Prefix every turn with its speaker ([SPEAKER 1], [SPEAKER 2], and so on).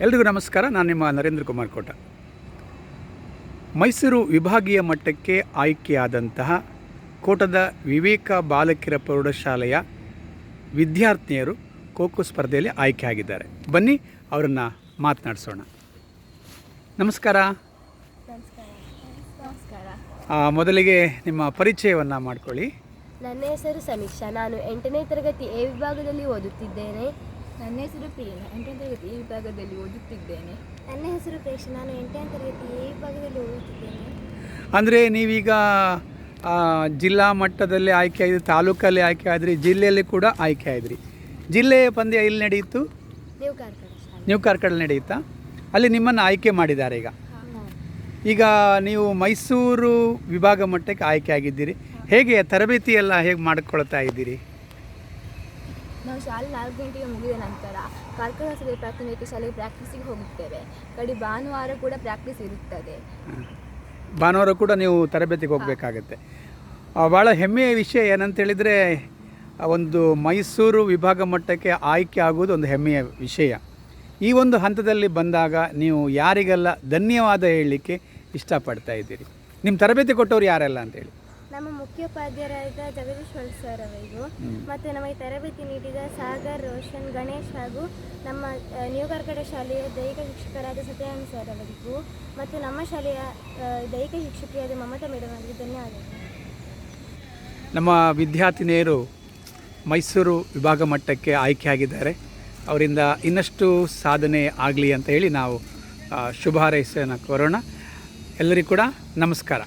[SPEAKER 1] ಎಲ್ರಿಗೂ ನಮಸ್ಕಾರ ನಾನು ನಿಮ್ಮ ನರೇಂದ್ರ ಕುಮಾರ್ ಕೋಟ. ಮೈಸೂರು ವಿಭಾಗೀಯ ಮಟ್ಟಕ್ಕೆ ಆಯ್ಕೆಯಾದಂತಹ ಕೋಟದ ವಿವೇಕ ಬಾಲಕಿರ ಪ್ರೌಢಶಾಲೆಯ ವಿದ್ಯಾರ್ಥಿನಿಯರು ಖೋಖೋ ಸ್ಪರ್ಧೆಯಲ್ಲಿ ಆಯ್ಕೆಯಾಗಿದ್ದಾರೆ. ಬನ್ನಿ ಅವರನ್ನು ಮಾತನಾಡಿಸೋಣ. ನಮಸ್ಕಾರ. ಮೊದಲಿಗೆ ನಿಮ್ಮ ಪರಿಚಯವನ್ನು ಮಾಡಿಕೊಳ್ಳಿ.
[SPEAKER 2] ನನ್ನ ಹೆಸರು ಸಮೀಕ್ಷಾ. ನಾನು ಎಂಟನೇ ತರಗತಿ ಎ ವಿಭಾಗದಲ್ಲಿ ಓದುತ್ತಿದ್ದೇನೆ.
[SPEAKER 3] ನನ್ನ ಹೆಸರು ಪ್ರಿಯ. ಎಂಟನೇ ತರಗತಿ ಈ ವಿಭಾಗದಲ್ಲಿ ಓದುತ್ತಿದ್ದೇನೆ.
[SPEAKER 2] ನನ್ನ ಹೆಸರು ಪ್ರೇಕ್ಷ. ನಾನು ಎಂಟನೇ ತರಗತಿ ಈ ವಿಭಾಗದಲ್ಲಿ ಓದುತ್ತಿದ್ದೇನೆ.
[SPEAKER 1] ಅಂದರೆ ನೀವೀಗ ಆ, ಜಿಲ್ಲಾ ಮಟ್ಟದಲ್ಲಿ ಆಯ್ಕೆ ಆಯಿದ್ರಿ ತಾಲೂಕಲ್ಲಿ ಆಯ್ಕೆ ಆದ್ರಿ ಜಿಲ್ಲೆಯಲ್ಲಿ ಕೂಡ ಆಯ್ಕೆ ಆದ್ರಿ ಜಿಲ್ಲೆಯ ಪಂದ್ಯ ಎಲ್ಲಿ ನಡೆಯಿತು?
[SPEAKER 2] ನೀವು ಕಾರ್ಕಳ ಶಾಲೆ.
[SPEAKER 1] ನೀವು ಕಾರ್ಕಳ ನಡೆಯುತ್ತಾ? ಅಲ್ಲಿ ನಿಮ್ಮನ್ನು ಆಯ್ಕೆ ಮಾಡಿದ್ದಾರೆ ಈಗ. ಈಗ ನೀವು ಮೈಸೂರು ವಿಭಾಗ ಮಟ್ಟಕ್ಕೆ ಆಯ್ಕೆ ಆಗಿದ್ದೀರಿ. ಹೇಗೆ ತರಬೇತಿ ಎಲ್ಲ ಹೇಗೆ ಮಾಡಿಕೊಳ್ತಾ ಇದ್ದೀರಿ?
[SPEAKER 3] ನಾವು ಶಾಲೆ ನಾಲ್ಕು ಗಂಟೆಗೆ ಮುಗಿದ ನಂತರ ಕಾರ್ಕಳಾಸದ ಪ್ರಾಥಮಿಕ ಶಾಲೆಗೆ ಪ್ರಾಕ್ಟೀಸಿಗೆ ಹೋಗುತ್ತೇವೆ. ಕಡೆ ಭಾನುವಾರ ಕೂಡ ಪ್ರಾಕ್ಟೀಸ್ ಇರುತ್ತದೆ.
[SPEAKER 1] ಭಾನುವಾರ ಕೂಡ ನೀವು ತರಬೇತಿಗೆ ಹೋಗಬೇಕಾಗತ್ತೆ. ಭಾಳ ಹೆಮ್ಮೆಯ ವಿಷಯ ಏನಂತ ಹೇಳಿದರೆ ಒಂದು ಮೈಸೂರು ವಿಭಾಗ ಮಟ್ಟಕ್ಕೆ ಆಯ್ಕೆ ಆಗುವುದು ಒಂದು ಹೆಮ್ಮೆಯ ವಿಷಯ. ಈ ಒಂದು ಹಂತದಲ್ಲಿ ಬಂದಾಗ ನೀವು ಯಾರಿಗೆಲ್ಲ ಧನ್ಯವಾದ ಹೇಳಲಿಕ್ಕೆ ಇಷ್ಟಪಡ್ತಾ ಇದ್ದೀರಿ? ನಿಮ್ಮ ತರಬೇತಿ ಕೊಟ್ಟವರು ಯಾರೆಲ್ಲ ಅಂತೇಳಿ?
[SPEAKER 2] ನಮ್ಮ ಮುಖ್ಯೋಪಾಧ್ಯಾಯರಾದ ಜಗದೀಶ್ವರ ಸರ್ ಅವರಿಗೂ ಮತ್ತು ನಮಗೆ ತರಬೇತಿ ನೀಡಿದ ಸಾಗರ್ ರೋಷನ್ ಗಣೇಶ್ ಹಾಗೂ ನಮ್ಮ ಆ, ನ್ಯೂ ಕಾರ್ಕಳ ಶಾಲೆಯ ದೈಹಿಕ ಶಿಕ್ಷಕರಾದ ಸತ್ಯಾನಂದ ಸರ್ ಅವರಿಗೂ ಮತ್ತು ನಮ್ಮ ಶಾಲೆಯ ದೈಹಿಕ ಶಿಕ್ಷಕಿಯಾದ ಮಮತಾ ಮೇಡಮ್ ಅವರಿಗೆ ಧನ್ಯವಾದಗಳು.
[SPEAKER 1] ನಮ್ಮ ವಿದ್ಯಾರ್ಥಿನಿಯರು ಮೈಸೂರು ವಿಭಾಗ ಮಟ್ಟಕ್ಕೆ ಆಯ್ಕೆಯಾಗಿದ್ದಾರೆ. ಅವರಿಂದ ಇನ್ನಷ್ಟು ಸಾಧನೆ ಆಗಲಿ ಅಂತ ಹೇಳಿ ನಾವು ಶುಭ ಹಾರೈಸೋಣ ಕೋರೋಣ. ಎಲ್ಲರಿಗೂ ಕೂಡ ನಮಸ್ಕಾರ.